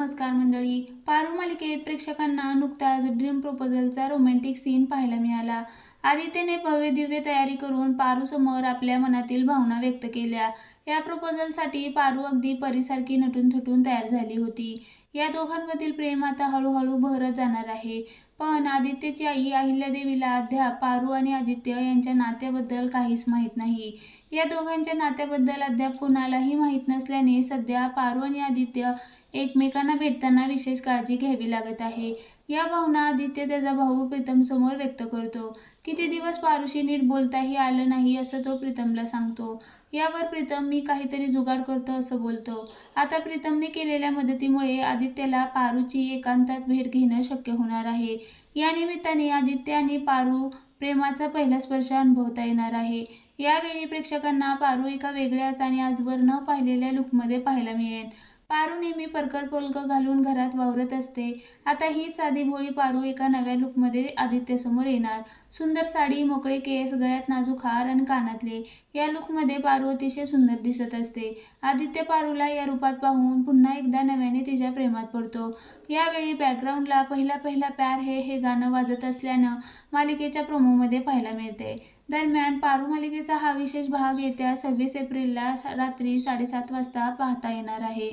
नमस्कार मंडळी. पारू मालिकेत प्रेक्षकांना नुकताच ड्रीम प्रपोजलचा रोमॅन्टिक सीन पाहायला मिळाला. आदित्यने भव्य दिव्य तयारी करून पारूसमोर आपल्या मनातील भावना व्यक्त केल्या. या प्रपोजलसाठी पारू अगदी परीसारखी नटून थटून तयार झाली होती. या दोघांमधील प्रेम आता हळूहळू भरत जाणार आहे. पण आदित्यची आई अहिल्यादेवीला अद्याप पारू आणि आदित्य यांच्या नात्याबद्दल काहीच माहीत नाही. या दोघांच्या नात्याबद्दल अद्याप कुणालाही माहीत नसल्याने सध्या पारू आणि आदित्य एकमेकांना भेटताना विशेष काळजी घ्यावी लागत आहे. या भावना आदित्य त्याचा भाऊ प्रीतम समोर व्यक्त करतो. किती दिवस पारुशी नीट बोलताही आलं नाही असं तो प्रीतमला सांगतो. यावर प्रीतम मी काहीतरी जुगाड करतो असं बोलतो. आता प्रीतमने केलेल्या मदतीमुळे आदित्यला पारूची एकांतात भेट घेणं शक्य होणार आहे. या निमित्ताने आदित्य आणि पारू प्रेमाचा पहिला स्पर्श अनुभवता येणार आहे. यावेळी प्रेक्षकांना पारू एका वेगळ्याच आणि आजवर न पाहिलेल्या लुकमध्ये पाहायला मिळेल. पारू नेहमी परकर पोलक घालून घरात वावरत असते. आता हीच साधी भोळी पारू एका नव्या लुकमध्ये आदित्यसमोर येणार. सुंदर साडी मोकळे केस गळ्यात नाजूक हार आणि कानातले. या लुकमध्ये पारू अतिशय सुंदर दिसत असते. आदित्य पारूला या रूपात पाहून पुन्हा एकदा नव्याने तिच्या प्रेमात पडतो. यावेळी बॅकग्राऊंडला पहिला पहिला प्यार हे हे गाणं वाजत असल्यानं मालिकेच्या प्रोमोमध्ये पाहायला मिळते. दरम्यान पारू मालिकेचा हा विशेष भाग येत्या सव्वीस एप्रिलला रात्री साडेसात वाजता पाहता येणार आहे.